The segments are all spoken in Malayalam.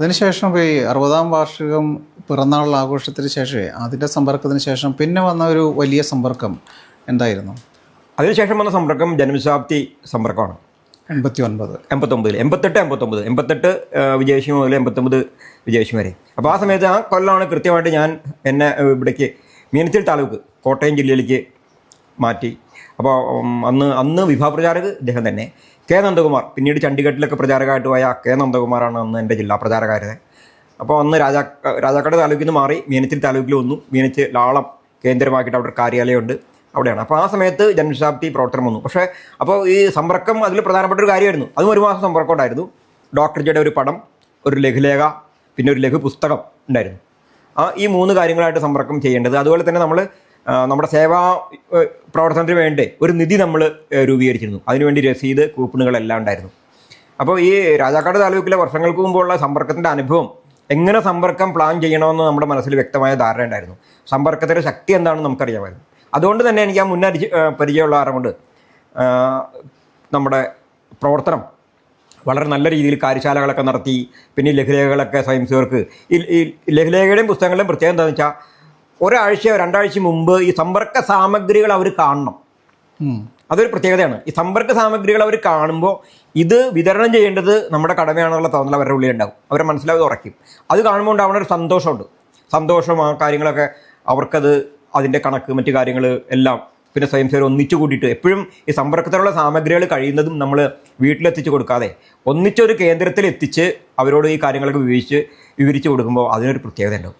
അതിനുശേഷം ഇപ്പോൾ ഈ അറുപതാം വാർഷികം പിറന്നാൾ ആഘോഷത്തിന് ശേഷമേ അതിന്റെ സമ്പർക്കത്തിന് ശേഷം പിന്നെ വന്ന ഒരു വലിയ സമ്പർക്കം എന്തായിരുന്നു? അതിനുശേഷം വന്ന സമ്പർക്കം ജന്മശതാബ്ദി സമ്പർക്കമാണ്. എൺപത്തി ഒൻപത് എൺപത്തൊമ്പതിൽ എൺപത്തെട്ട് എൺപത്തൊമ്പത്. എൺപത്തെട്ട് വിജയലക്ഷ്മി മുതൽ എൺപത്തൊമ്പത് വിജയലക്ഷ്മി വരെ. അപ്പോൾ ആ സമയത്ത് ആ കൊല്ലമാണ് കൃത്യമായിട്ട് ഞാൻ എന്നെ ഇവിടേക്ക് മീനച്ചിൽ താലൂക്ക് കോട്ടയം ജില്ലയിലേക്ക് മാറ്റി. അപ്പോൾ അന്ന് അന്ന് വിഭാഗ പ്രചാരക് ഇദ്ദേഹം തന്നെ. കെ നന്ദകുമാർ പിന്നീട് ചണ്ഡീഗഡിലൊക്കെ പ്രചാരകമായിട്ട് പോയ കെ നന്ദകുമാറാണ് അന്ന് എന്റെ ജില്ലാ പ്രചാരകാരത് അപ്പോൾ അന്ന് രാജാ രാജാക്കാട് താലൂക്കിൽ നിന്ന് മാറി മീനച്ചിൽ താലൂക്കിൽ വന്നു. മീനച്ച് ലാളം കേന്ദ്രമാക്കിയിട്ട് അവിടെ കാര്യാലയമുണ്ട് അവിടെയാണ്. അപ്പോൾ ആ സമയത്ത് ജനശതാബ്ദി പ്രവർത്തനം വന്നു. പക്ഷേ അപ്പോൾ ഈ സമ്പർക്കം അതിൽ പ്രധാനപ്പെട്ട ഒരു കാര്യമായിരുന്നു. അതും ഒരു മാസം സമ്പർക്കം ഉണ്ടായിരുന്നു. ഡോക്ടർ ജിയുടെ ഒരു പടം ഒരു ലഘുലേഖ പിന്നെ ഒരു ലഘു പുസ്തകം ഉണ്ടായിരുന്നു. ആ ഈ മൂന്ന് കാര്യങ്ങളായിട്ട് സമ്പർക്കം ചെയ്യേണ്ടത്. അതുപോലെ തന്നെ നമ്മൾ നമ്മുടെ സേവാ പ്രവർത്തനത്തിന് വേണ്ടി ഒരു നിധി നമ്മൾ രൂപീകരിച്ചിരുന്നു. അതിനുവേണ്ടി രസീത് കൂപ്പണുകളെല്ലാം ഉണ്ടായിരുന്നു. അപ്പോൾ ഈ രാജാക്കാട് താലൂക്കിലെ വർഷങ്ങൾക്ക് മുമ്പുള്ള സമ്പർക്കത്തിന്റെ അനുഭവം എങ്ങനെ സമ്പർക്കം പ്ലാൻ ചെയ്യണമെന്ന് നമ്മുടെ മനസ്സിൽ വ്യക്തമായ ധാരണ ഉണ്ടായിരുന്നു. സമ്പർക്കത്തിന്റെ ശക്തി എന്താണെന്ന് നമുക്കറിയാമായിരുന്നു. അതുകൊണ്ട് തന്നെ എനിക്ക് ആ മുന്നരി പരിചയമുള്ള ആരമുണ്ട് നമ്മുടെ പ്രവർത്തനം വളരെ നല്ല രീതിയിൽ കാര്യശാലകളൊക്കെ നടത്തി പിന്നെ ലഘുലേഖകളൊക്കെ സ്വയം സേവർക്ക് ഈ ലഘുലേഖയുടെയും പുസ്തകങ്ങളുടെയും പ്രത്യേകത എന്താണെന്ന് വെച്ചാൽ ഒരാഴ്ചയോ രണ്ടാഴ്ച മുമ്പ് ഈ സമ്പർക്ക സാമഗ്രികൾ അവർ കാണണം. അതൊരു പ്രത്യേകതയാണ്. ഈ സമ്പർക്ക സാമഗ്രികൾ അവർ കാണുമ്പോൾ ഇത് വിതരണം ചെയ്യേണ്ടത് നമ്മുടെ കടമയാണെന്നുള്ള തോന്നൽ അവരുടെ ഉള്ളിൽ ഉണ്ടാവും അവരെ മനസ്സിലാവും ഉറക്കും അത് കാണുമ്പോൾ ഉണ്ടാവുന്ന ഒരു സന്തോഷമുണ്ട്. സന്തോഷം ആ കാര്യങ്ങളൊക്കെ അവർക്കത് അതിന്റെ കണക്ക് മറ്റു കാര്യങ്ങൾ എല്ലാം പിന്നെ സ്വയം സേവർ ഒന്നിച്ചു കൂട്ടിയിട്ട് എപ്പോഴും ഈ സമ്പർക്കത്തിലുള്ള സാമഗ്രികൾ കഴിയുന്നതും നമ്മൾ വീട്ടിലെത്തിച്ചു കൊടുക്കാതെ ഒന്നിച്ചൊരു കേന്ദ്രത്തിൽ എത്തിച്ച് അവരോട് ഈ കാര്യങ്ങളൊക്കെ വിവരിച്ച് വിവരിച്ച് കൊടുക്കുമ്പോൾ അതിനൊരു പ്രത്യേകത ഉണ്ടാവും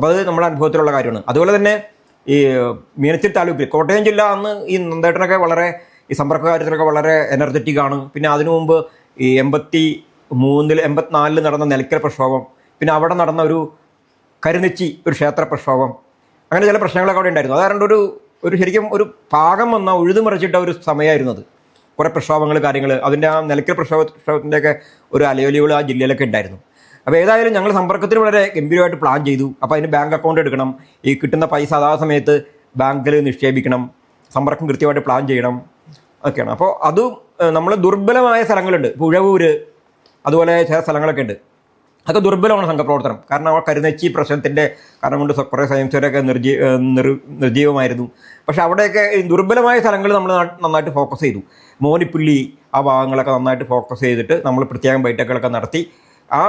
അപ്പോൾ അത് നമ്മുടെ അനുഭവത്തിലുള്ള കാര്യമാണ്. അതുപോലെ തന്നെ ഈ മീനച്ചിൽ താലൂക്കിൽ കോട്ടയം ജില്ല അന്ന് ഈ നന്ദേട്ടനൊക്കെ വളരെ ഈ സമ്പർക്ക കാര്യത്തിലൊക്കെ വളരെ എനർജറ്റിക് ആണ്. പിന്നെ അതിനു മുമ്പ് ഈ എൺപത്തി മൂന്നിൽ എൺപത്തിനാലിൽ നടന്ന നിലയ്ക്കൽ പ്രക്ഷോഭം പിന്നെ അവിടെ നടന്ന ഒരു കരുനിച്ചി ഒരു ക്ഷേത്ര പ്രക്ഷോഭം അങ്ങനെ ചില പ്രശ്നങ്ങളൊക്കെ അവിടെ ഉണ്ടായിരുന്നു. അതായത് ഒരു ഒരു ശരിക്കും ഒരു പാകം വന്ന ഉഴുതുമറിച്ചിട്ട ഒരു സമയമായിരുന്നു അത്. കുറേ പ്രക്ഷോഭങ്ങൾ കാര്യങ്ങൾ അതിന്റെ ആ നിലയ്ക്കൽ പ്രക്ഷോഭ പ്രക്ഷോഭത്തിന്റെയൊക്കെ ഒരു അലയൊലികൾ ആ ജില്ലയിലൊക്കെ ഉണ്ടായിരുന്നു. അപ്പോൾ ഏതായാലും ഞങ്ങൾ സമ്പർക്കത്തിന് വളരെ ഗംഭീരമായിട്ട് പ്ലാൻ ചെയ്തു. അപ്പോൾ അതിന് ബാങ്ക് അക്കൗണ്ട് എടുക്കണം. ഈ കിട്ടുന്ന പൈസ അതാ സമയത്ത് ബാങ്കിൽ നിക്ഷേപിക്കണം. സമ്പർക്കം കൃത്യമായിട്ട് പ്ലാൻ ചെയ്യണം. ഒക്കെയാണ്. അപ്പോൾ അതും നമ്മൾ ദുർബലമായ സ്ഥലങ്ങളുണ്ട്. പുഴവൂര് അതുപോലെ ചില സ്ഥലങ്ങളൊക്കെ ഉണ്ട്. അതൊക്കെ ദുർബലമാണ് സംഘപ്രവർത്തനം. കാരണം ആ കരുനച്ചി പ്രശ്നത്തിന്റെ കാരണം കൊണ്ട് കുറേ സ്വയംസേവരൊക്കെ നിർജീ നിർ നിർജീവമായിരുന്നു പക്ഷേ അവിടെയൊക്കെ ദുർബലമായ സ്ഥലങ്ങൾ നമ്മൾ നന്നായിട്ട് ഫോക്കസ് ചെയ്തു. മോനിപ്പുള്ളി ആ ഭാഗങ്ങളൊക്കെ നന്നായിട്ട് ഫോക്കസ് ചെയ്തിട്ട് നമ്മൾ പ്രത്യേകം ബൈറ്റക്കുകളൊക്കെ നടത്തി ആ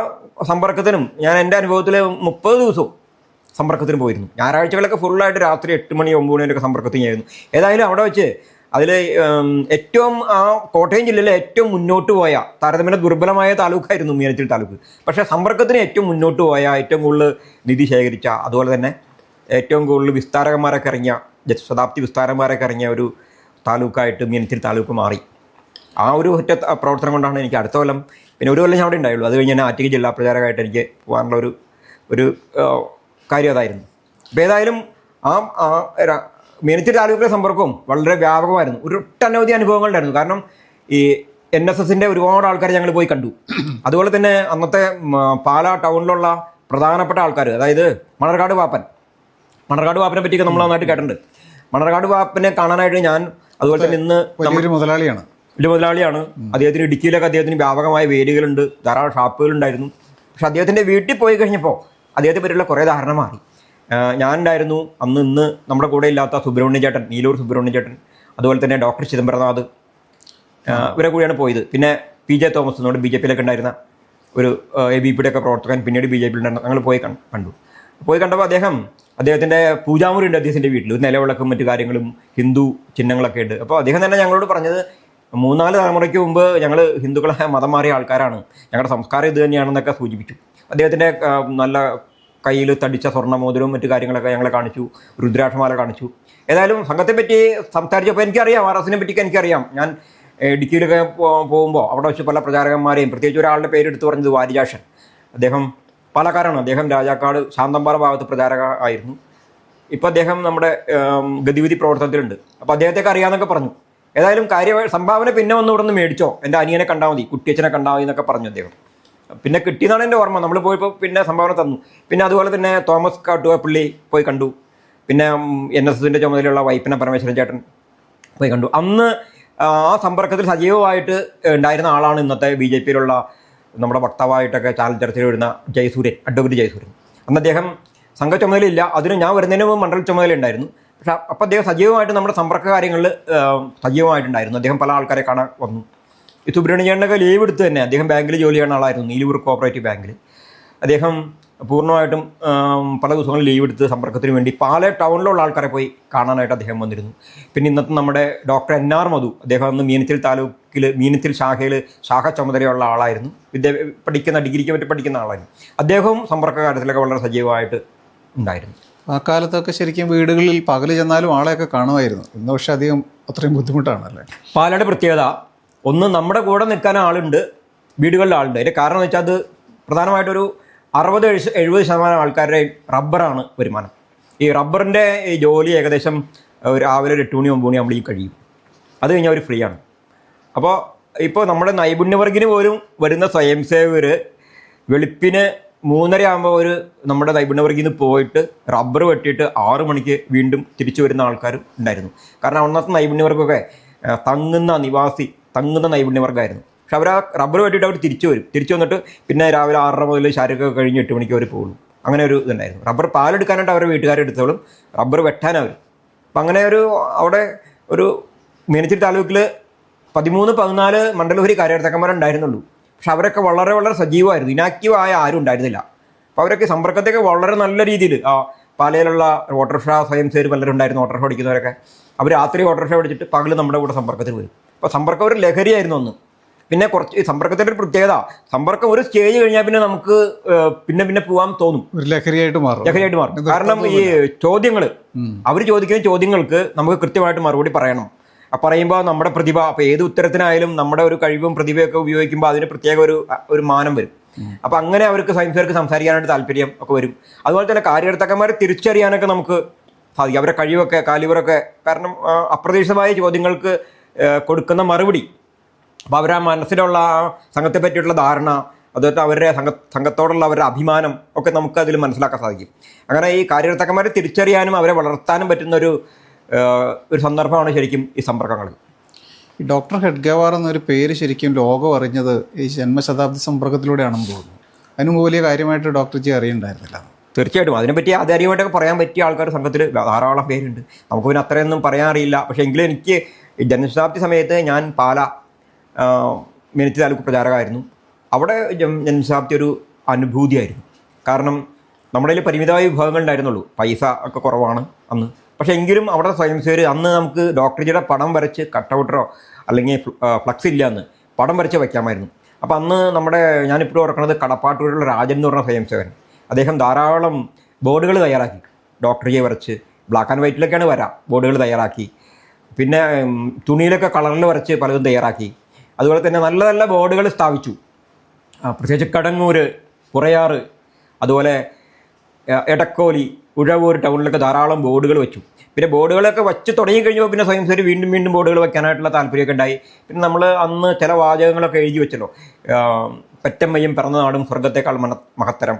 സമ്പർക്കത്തിനും ഞാൻ എന്റെ അനുഭവത്തിൽ മുപ്പത് ദിവസവും സമ്പർക്കത്തിന് പോയിരുന്നു. ഞായറാഴ്ചകളൊക്കെ ഫുള്ളായിട്ട് രാത്രി എട്ട് മണി ഒമ്പത് മണിയൊക്കെ സമ്പർക്കത്തിൽ ആയിരുന്നു ഏതായാലും അവിടെ വെച്ച് അതിൽ ഏറ്റവും ആ കോട്ടയം ജില്ലയിലെ ഏറ്റവും മുന്നോട്ട് പോയ താരതമ്യേന ദുർബലമായ താലൂക്കായിരുന്നു മീനച്ചിൽ താലൂക്ക്. പക്ഷേ സമ്പർക്കത്തിന് ഏറ്റവും മുന്നോട്ട് പോയ ഏറ്റവും കൂടുതൽ നിധി ശേഖരിച്ച അതുപോലെ തന്നെ ഏറ്റവും കൂടുതൽ വിസ്താരകന്മാരൊക്കെ ഇറങ്ങിയ ശതാബ്ദി വിസ്താരന്മാരൊക്കെ ഇറങ്ങിയ ഒരു താലൂക്കായിട്ട് മീനച്ചിൽ താലൂക്ക് മാറി. ആ ഒരു ഒറ്റ പ്രവർത്തനം കൊണ്ടാണ് എനിക്ക് അടുത്ത കൊല്ലം പിന്നെ ഒരു കൊല്ലം ഞാൻ അവിടെ ഉണ്ടായുള്ളൂ. അത് കഴിഞ്ഞ് ഞാൻ ആറ്റിക ജില്ലാ പ്രചാരകമായിട്ട് എനിക്ക് പോകാനുള്ള ഒരു ഒരു കാര്യം അതായിരുന്നു. അപ്പോൾ ഏതായാലും ആ ആ ര- താലൂക്കിലെ സമ്പർക്കവും വളരെ വ്യാപകമായിരുന്നു. ഒരു ഒട്ടനവധി അനുഭവങ്ങളുണ്ടായിരുന്നു കാരണം ഈ എൻ എസ് എസിന്റെ ഒരുപാട് ആൾക്കാർ ഞങ്ങൾ പോയി കണ്ടു. അതുപോലെ തന്നെ അന്നത്തെ പാലാ ടൗണിലുള്ള പ്രധാനപ്പെട്ട ആൾക്കാർ അതായത് മണർകാട് വാപ്പൻ. മണർകാട് വാപ്പനെ പറ്റിയൊക്കെ നമ്മൾ നന്നായിട്ട് കേട്ടിട്ടുണ്ട്. മണർകാട് വാപ്പനെ കാണാനായിട്ട് ഞാൻ അതുപോലെ തന്നെ ഇന്ന് മുതലാളിയാണ്. വലിയ മുതലാളിയാണ്. അദ്ദേഹത്തിന് ഇടുക്കിയിലൊക്കെ അദ്ദേഹത്തിന് വ്യാപകമായ വേരുകളുണ്ട്. ധാരാളം ഷാപ്പുകളുണ്ടായിരുന്നു. പക്ഷെ അദ്ദേഹത്തിന്റെ വീട്ടിൽ പോയി കഴിഞ്ഞപ്പോൾ അദ്ദേഹത്തെ പറ്റിയുള്ള കുറേ ധാരണ മാറി. ഞാനുണ്ടായിരുന്നു. അന്ന് ഇന്ന് നമ്മുടെ കൂടെ ഇല്ലാത്ത സുബ്രഹ്മണ്യചേട്ടൻ നീലൂർ സുബ്രഹ്മണ്യചേട്ടൻ അതുപോലെ തന്നെ ഡോക്ടർ ചിദംബരനാഥ് ഇവരെ കൂടിയാണ് പോയത്. പിന്നെ പി ജെ തോമസ് നമ്മുടെ ബി ജെ പിയിലൊക്കെ ഉണ്ടായിരുന്ന ഒരു എ ബി പിയുടെ ഒക്കെ പ്രവർത്തകൻ പിന്നീട് ബി ജെ പിയിൽ ഉണ്ടായിരുന്നു ഞങ്ങൾ പോയി കണ്ടു. പോയി കണ്ടപ്പോൾ അദ്ദേഹം അദ്ദേഹത്തിന്റെ പൂജാമുറി ഉണ്ട് അദ്ദേഹത്തിന്റെ വീട്ടിൽ ഒരു നിലവിളക്കും മറ്റു കാര്യങ്ങളും ഹിന്ദു ചിഹ്നങ്ങളൊക്കെ ഉണ്ട്. അപ്പോൾ അദ്ദേഹം തന്നെ ഞങ്ങളോട് പറഞ്ഞത് മൂന്നാൽ തലമുറയ്ക്ക് മുമ്പ് ഞങ്ങൾ ഹിന്ദുക്കളെ മതം മാറിയ ആൾക്കാരാണ്. ഞങ്ങളുടെ സംസ്കാരം ഇത് തന്നെയാണെന്നൊക്കെ സൂചിപ്പിച്ചു. അദ്ദേഹത്തിന്റെ നല്ല കയ്യിൽ തടിച്ച സ്വർണമോതിരവും മറ്റു കാര്യങ്ങളൊക്കെ ഞങ്ങളെ കാണിച്ചു. രുദ്രാക്ഷമാല കാണിച്ചു. ഏതായാലും സംഘത്തെ പറ്റി സംസാരിച്ചപ്പോൾ എനിക്കറിയാം ആർ എസിനെ പറ്റിയൊക്കെ എനിക്കറിയാം. ഞാൻ ഇടുക്കിയിലൊക്കെ പോകുമ്പോൾ അവിടെ വെച്ച് പല പ്രചാരകന്മാരെയും പ്രത്യേകിച്ച് ഒരാളുടെ പേര് എടുത്തു പറഞ്ഞത് വാരിജാഷൻ അദ്ദേഹം പാലക്കാരാണ് അദ്ദേഹം രാജാക്കാട് ശാന്തമ്പാറ ഭാഗത്ത് പ്രചാരക ആയിരുന്നു. ഇപ്പം അദ്ദേഹം നമ്മുടെ ഗതിവിധി പ്രവർത്തനത്തിലുണ്ട്. അപ്പോൾ അദ്ദേഹത്തെ അറിയാമെന്നൊക്കെ പറഞ്ഞു. ഏതായാലും കാര്യ സംഭാവന പിന്നെ വന്ന് ഇവിടെ നിന്ന് മേടിച്ചോ. എന്റെ അനിയനെ കണ്ടാൽ മതി കുട്ടിയച്ഛനെ കണ്ടാൽ മതി എന്നൊക്കെ പറഞ്ഞു അദ്ദേഹം. പിന്നെ കിട്ടിയെന്നാണ് എന്റെ ഓർമ്മ. നമ്മൾ പോയപ്പോൾ പിന്നെ സംഭാവന തന്നു. പിന്നെ അതുപോലെ തന്നെ തോമസ് കാട്ടുവപ്പള്ളി പോയി കണ്ടു. പിന്നെ എൻ എസ് എസിന്റെ ചുമതലയുള്ള വൈപ്പിനെ പരമേശ്വരൻ ചേട്ടൻ പോയി കണ്ടു. അന്ന് ആ സമ്പർക്കത്തിൽ സജീവമായിട്ട് ഉണ്ടായിരുന്ന ആളാണ് ഇന്നത്തെ ബി ജെ പിയിലുള്ള നമ്മുടെ വക്താവായിട്ടൊക്കെ ചാനൽ ചർച്ചയിൽ വരുന്ന ജയസൂര്യൻ അഡ്വക്കേറ്റ് ജയസൂര്യൻ. അന്ന് അദ്ദേഹം സംഘ ചുമതലയില്ല. അതിന് ഞാൻ വരുന്നതിന് മുമ്പ് മണ്ഡല ചുമതല ഉണ്ടായിരുന്നു അപ്പോൾ അദ്ദേഹം സജീവമായിട്ട് നമ്മുടെ സമ്പർക്ക കാര്യങ്ങളിൽ സജീവമായിട്ടുണ്ടായിരുന്നു. അദ്ദേഹം പല ആൾക്കാരെ കാണാൻ വന്നു. ഈ സുബ്രഹ്മണ്യണ്ണൊക്കെ ലീവ് എടുത്ത് തന്നെ അദ്ദേഹം ബാങ്കിൽ ജോലി ചെയ്യുന്ന ആളായിരുന്നു നീലൂർ കോപ്പറേറ്റീവ് ബാങ്കിൽ അദ്ദേഹം പൂർണമായിട്ടും പല ദിവസങ്ങളിൽ ലീവ് എടുത്ത് സമ്പർക്കത്തിന് വേണ്ടി പാല ടൗണിലുള്ള ആൾക്കാരെ പോയി കാണാനായിട്ട് അദ്ദേഹം വന്നിരുന്നു. പിന്നെ ഇന്നത്തെ നമ്മുടെ ഡോക്ടർ എൻ ആർ മധു അദ്ദേഹം അന്ന് മീനത്തിൽ താലൂക്കിൽ മീനത്തിൽ ശാഖയിൽ ശാഖ ചുമതലയുള്ള ആളായിരുന്നു. വിദ്യ പഠിക്കുന്ന ഡിഗ്രിക്ക് പറ്റി പഠിക്കുന്ന ആളായിരുന്നു. അദ്ദേഹവും സമ്പർക്ക കാര്യത്തിലൊക്കെ വളരെ സജീവമായിട്ട് ഉണ്ടായിരുന്നു. ആ കാലത്തൊക്കെ ശരിക്കും വീടുകളിൽ പകൽ ചെന്നാലും ആളെയൊക്കെ കാണുമായിരുന്നു. ഇന്ന് പക്ഷെ അധികം അത്രയും ബുദ്ധിമുട്ടാണല്ലേ? പാലയുടെ പ്രത്യേകത. ഒന്ന് നമ്മുടെ കൂടെ നിൽക്കാൻ ആളുണ്ട് വീടുകളിൽ ആളുണ്ട്. അതിന്റെ കാരണം എന്ന് വെച്ചാൽ അത് പ്രധാനമായിട്ടൊരു അറുപത് എഴുപത് ശതമാനം ആൾക്കാരുടെ റബ്ബറാണ് വരുമാനം. ഈ റബ്ബറിന്റെ ഈ ജോലി ഏകദേശം രാവിലെ ഒരു എട്ട് മണി ഒമ്പത് മണി ഈ കഴിയും. അത് കഴിഞ്ഞാൽ അവർ ഫ്രീ ആണ് അപ്പോൾ ഇപ്പോൾ നമ്മുടെ നൈപുണ്യവർഗിന് പോലും വരുന്ന സ്വയം സേവകർ വെളുപ്പിന് മൂന്നര ആകുമ്പോൾ ഒരു നമ്മുടെ നൈപുണ്യവർഗീന്ന് പോയിട്ട് റബ്ബർ വെട്ടിയിട്ട് ആറു മണിക്ക് വീണ്ടും തിരിച്ചു വരുന്ന ആൾക്കാരും ഉണ്ടായിരുന്നു. കാരണം അന്നത്തെ നൈപുണ്യവർഗമൊക്കെ തങ്ങുന്ന നിവാസി തങ്ങുന്ന നൈപുണ്യവർഗമായിരുന്നു പക്ഷെ അവർ ആ റബ്ബർ വെട്ടിയിട്ട് അവർ തിരിച്ചു വരും. തിരിച്ചു വന്നിട്ട് പിന്നെ രാവിലെ ആറര മുതൽ ശാരീരിക കഴിഞ്ഞ് എട്ട് മണിക്ക് അവർ പോകുള്ളൂ അങ്ങനെ ഒരു ഇതുണ്ടായിരുന്നു. റബ്ബർ പാലെടുക്കാനായിട്ട് അവരുടെ വീട്ടുകാരെടുത്തോളും റബ്ബർ വെട്ടാൻ അവർ അപ്പം അങ്ങനെ ഒരു അവിടെ ഒരു മീനച്ചിരി താലൂക്കിൽ പതിമൂന്ന് പതിനാല് മണ്ഡലപുരി കാര്യകർത്തക്കന്മാരുണ്ടായിരുന്നുള്ളൂ പക്ഷെ അവരൊക്കെ വളരെ വളരെ സജീവമായിരുന്നു. ഇനാക്റ്റീവ് ആയ ആരും ഉണ്ടായിരുന്നില്ല. അപ്പോൾ അവരൊക്കെ സമ്പർക്കത്തൊക്കെ വളരെ നല്ല രീതിയിൽ ആ പാലയിലുള്ള ഓട്ടോറിക്ഷ സ്വയം സേര് പലരും ഉണ്ടായിരുന്നു ഓട്ടോറിക്ഷ ഓടിക്കുന്നവരൊക്കെ അവർ രാത്രി ഓട്ടോറിക്ഷ ഓടിച്ചിട്ട് പകൽ നമ്മുടെ കൂടെ സമ്പർക്കത്തിൽ വരും. അപ്പോൾ സമ്പർക്കം ഒരു ലഹരിയായിരുന്നു ഒന്ന് പിന്നെ കുറച്ച് സമ്പർക്കത്തിന്റെ ഒരു പ്രത്യേകത സമ്പർക്കം ഒരു സ്റ്റേജ് കഴിഞ്ഞാൽ പിന്നെ നമുക്ക് പിന്നെ പിന്നെ പോകാൻ തോന്നും. ഒരു ലഹരിയായിട്ട് മാറും. ലഹരിയായിട്ട് മാറും. കാരണം ഈ ചോദ്യങ്ങൾ അവർ ചോദിക്കുന്ന ചോദ്യങ്ങൾക്ക് നമുക്ക് കൃത്യമായിട്ട് മറുപടി പറയണം. പറയുമ്പോൾ നമ്മുടെ പ്രതിഭ അപ്പോൾ ഏത് ഉത്തരത്തിനായാലും നമ്മുടെ ഒരു കഴിവും പ്രതിഭയൊക്കെ ഉപയോഗിക്കുമ്പോൾ അതിന് പ്രത്യേക ഒരു ഒരു മാനം വരും. അപ്പൊ അങ്ങനെ അവർക്ക് സയൻസുകാർക്ക് സംസാരിക്കാനായിട്ട് താല്പര്യം ഒക്കെ വരും. അതുപോലെ തന്നെ കാര്യകർത്താക്കന്മാരെ തിരിച്ചറിയാനൊക്കെ നമുക്ക് സാധിക്കും. അവരുടെ കഴിവൊക്കെ കാലിവറൊക്കെ കാരണം അപ്രതീക്ഷിതമായ ചോദ്യങ്ങൾക്ക് കൊടുക്കുന്ന മറുപടി. അപ്പോൾ അവരുടെ മനസ്സിലുള്ള സംഘത്തെ പറ്റിയിട്ടുള്ള ധാരണ അതുപോലെ അവരുടെ സംഘ സംഘത്തോടുള്ള അവരുടെ അഭിമാനം ഒക്കെ നമുക്ക് അതിൽ മനസ്സിലാക്കാൻ സാധിക്കും. അങ്ങനെ ഈ കാര്യകർത്താക്കന്മാരെ തിരിച്ചറിയാനും അവരെ വളർത്താനും പറ്റുന്ന ഒരു സന്ദർഭമാണ് ശരിക്കും ഈ സമ്പർക്കങ്ങൾ. ഈ ഡോക്ടർ ഹെഡ്ഗവാർ എന്നൊരു പേര് ശരിക്കും ലോകം അറിഞ്ഞത് ഈ ജന്മശതാബ്ദി സമ്പർക്കത്തിലൂടെയാണെന്ന് തോന്നുന്നു. അതിന് വലിയ കാര്യമായിട്ട് ഡോക്ടർ ജി അറിയണ്ടായിരുന്നില്ല. തീർച്ചയായിട്ടും. അതിനെപ്പറ്റി ആധാരികമായിട്ടൊക്കെ പറയാൻ പറ്റിയ ആൾക്കാർ സംഘത്തിൽ ധാരാളം പേരുണ്ട്. നമുക്ക് പിന്നെ അത്രയൊന്നും പറയാൻ അറിയില്ല പക്ഷേ എങ്കിലും എനിക്ക് ഈ ജനശതാബ്ദി സമയത്ത് ഞാൻ പാല മിനിറ്റ് താലൂക്ക് പ്രചാരകമായിരുന്നു. അവിടെ ജന്മശതാബ്ദി ജനശതാബ്ദി ഒരു അനുഭൂതിയായിരുന്നു. കാരണം നമ്മുടെ പരിമിതമായ വിഭവങ്ങൾ ഉണ്ടായിരുന്നുള്ളൂ. പൈസ ഒക്കെ കുറവാണ് അന്ന്. പക്ഷേ എങ്കിലും അവിടെ സ്വയംസേവർ അന്ന് നമുക്ക് ഡോക്ടർജിയുടെ പടം വരച്ച് കട്ടൗട്ടറോ അല്ലെങ്കിൽ ഫ്ലക്സ് ഇല്ല എന്ന് പടം വരച്ച് വയ്ക്കാമായിരുന്നു. അപ്പോൾ അന്ന് നമ്മുടെ ഞാനിപ്പോഴും ഓർക്കുന്നത് കടപ്പാട്ടൂരിലുള്ള രാജൻ എന്ന് പറഞ്ഞ സ്വയംസേവൻ അദ്ദേഹം ധാരാളം ബോർഡുകൾ തയ്യാറാക്കി. ഡോക്ടർജിയെ വരച്ച് ബ്ലാക്ക് ആൻഡ് വൈറ്റിലൊക്കെയാണ് വരാം ബോർഡുകൾ തയ്യാറാക്കി. പിന്നെ തുണിയിലൊക്കെ കളറിൽ വരച്ച് പലതും തയ്യാറാക്കി. അതുപോലെ തന്നെ നല്ല നല്ല ബോർഡുകൾ സ്ഥാപിച്ചു. പ്രത്യേകിച്ച് കടങ്ങൂർ പുറയാറ് അതുപോലെ എടക്കോലി ഉഴവൂർ ടൗണിലൊക്കെ ധാരാളം ബോർഡുകൾ വെച്ചു. പിന്നെ ബോർഡുകളൊക്കെ വെച്ച് തുടങ്ങി കഴിഞ്ഞപ്പോൾ പിന്നെ സ്വയം സേവർ വീണ്ടും വീണ്ടും ബോർഡുകൾ വെക്കാനായിട്ടുള്ള താല്പര്യമൊക്കെ ഉണ്ടായി. പിന്നെ നമ്മൾ അന്ന് ചില വാചകങ്ങളൊക്കെ എഴുതി വെച്ചല്ലോ. പറ്റമ്മയും പിറന്ന നാടും സ്വർഗത്തേക്കാൾ മന മഹത്തരം.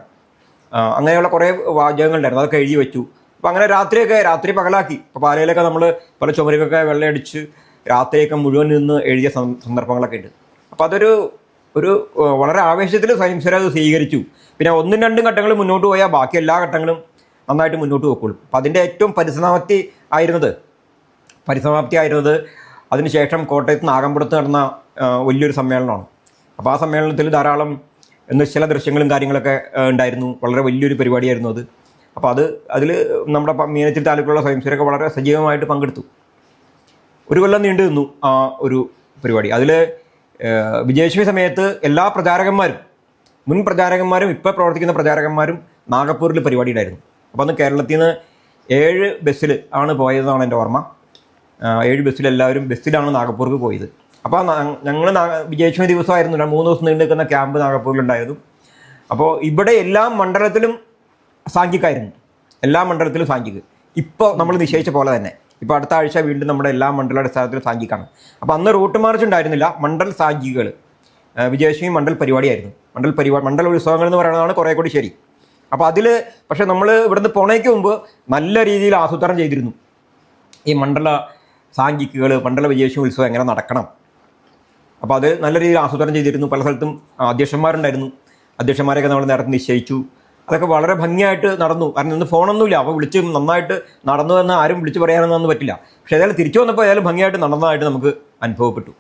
അങ്ങനെയുള്ള കുറേ വാചകങ്ങളുണ്ടായിരുന്നു. അതൊക്കെ എഴുതി വെച്ചു. അപ്പോൾ അങ്ങനെ രാത്രിയൊക്കെ രാത്രി പകലാക്കി. ഇപ്പോൾ പാലയിലൊക്കെ നമ്മൾ പല ചുമരുകൊക്കെ വെള്ളയടിച്ച് രാത്രിയൊക്കെ മുഴുവൻ നിന്ന് എഴുതിയ സന്ദർഭങ്ങളൊക്കെ ഉണ്ട്. അപ്പോൾ അതൊരു ഒരു വളരെ ആവേശത്തിൽ സ്വയംസ്വരം അത് സ്വീകരിച്ചു. പിന്നെ ഒന്നും രണ്ടും ഘട്ടങ്ങൾ മുന്നോട്ട് പോയാൽ ബാക്കി എല്ലാ ഘട്ടങ്ങളും നന്നായിട്ട് മുന്നോട്ട് പോക്കുള്ളൂ അപ്പം അതിന്റെ ഏറ്റവും പരിസമാപ്തി ആയിരുന്നത്? പരിസമാപ്തി ആയിരുന്നത് അതിനുശേഷം കോട്ടയത്ത് നാഗമ്പുറത്ത് നടന്ന വലിയൊരു സമ്മേളനമാണ്. അപ്പോൾ ആ സമ്മേളനത്തിൽ ധാരാളം നിശ്ചല ദൃശ്യങ്ങളും കാര്യങ്ങളൊക്കെ ഉണ്ടായിരുന്നു. വളരെ വലിയൊരു പരിപാടിയായിരുന്നു അത്. അപ്പോൾ അത് അതിൽ നമ്മുടെ മീനച്ചിൽ താലൂക്കിലുള്ള സ്വയംസേവരൊക്കെ വളരെ സജീവമായിട്ട് പങ്കെടുത്തു. ഒരു കൊല്ലം നീണ്ടു നിന്നു ആ ഒരു പരിപാടി. അതിൽ വിജയലക്ഷ്മി സമയത്ത് എല്ലാ പ്രചാരകന്മാരും മുൻ പ്രചാരകന്മാരും ഇപ്പോൾ പ്രവർത്തിക്കുന്ന പ്രചാരകന്മാരും നാഗപ്പൂരിൽ പരിപാടി ഉണ്ടായിരുന്നു. അപ്പോൾ അന്ന് കേരളത്തിൽ നിന്ന് ഏഴ് ബസ്സിൽ ആണ് പോയതെന്നാണ് എന്റെ ഓർമ്മ. ഏഴ് ബസ്സിൽ എല്ലാവരും ബസ്സിലാണ് നാഗപ്പൂർക്ക് പോയത്. അപ്പോൾ ഞങ്ങൾ വിജയലക്ഷ്മി ദിവസമായിരുന്നു. മൂന്ന് ദിവസം നീണ്ടു നിൽക്കുന്ന ക്യാമ്പ് നാഗപ്പൂരിലുണ്ടായിരുന്നു. അപ്പോൾ ഇവിടെ എല്ലാ മണ്ഡലത്തിലും സാങ്കിക്കായിരുന്നു എല്ലാ മണ്ഡലത്തിലും സാങ്കിക്ക് ഇപ്പോൾ നമ്മൾ നിശ്ചയിച്ച പോലെ തന്നെ. ഇപ്പോൾ അടുത്ത ആഴ്ച വീണ്ടും നമ്മുടെ എല്ലാ മണ്ഡല അടിസ്ഥാനത്തിലും സാങ്കിക്കാണ് അപ്പോൾ അന്ന് റൂട്ട് മാർച്ച് ഉണ്ടായിരുന്നില്ല. മണ്ഡൽ സാങ്കികൾ വിജയലക്ഷ്മി മണ്ഡൽ പരിപാടിയായിരുന്നു. മണ്ഡൽ പരിപാടി മണ്ഡല ഉത്സവങ്ങൾ എന്ന് പറയുന്നതാണ് കുറേ കൂടി ശരി. അപ്പോൾ അതിൽ പക്ഷേ നമ്മൾ ഇവിടുന്ന് പോണേക്ക് മുമ്പ് നല്ല രീതിയിൽ ആസൂത്രണം ചെയ്തിരുന്നു. ഈ മണ്ഡല സാങ്കിക്കുകൾ മണ്ഡല വിജയലക്ഷ്മി ഉത്സവം എങ്ങനെ നടക്കണം? അപ്പോൾ അത് നല്ല രീതിയിൽ ആസൂത്രണം ചെയ്തിരുന്നു. പല സ്ഥലത്തും അധ്യക്ഷന്മാരുണ്ടായിരുന്നു. അധ്യക്ഷന്മാരെയൊക്കെ നമ്മൾ നേരത്തെ നിശ്ചയിച്ചു. അതൊക്കെ വളരെ ഭംഗിയായിട്ട് നടന്നു. കാരണം ഇന്ന് ഫോണൊന്നുമില്ല. അപ്പോൾ വിളിച്ച് നന്നായിട്ട് നടന്നു എന്ന് ആരും വിളിച്ച് പറയാനൊന്നും പറ്റില്ല. പക്ഷേ ഏതായാലും തിരിച്ചു വന്നപ്പോൾ ഏതായാലും ഭംഗിയായിട്ട് നടന്നതായിട്ട് നമുക്ക് അനുഭവപ്പെട്ടു.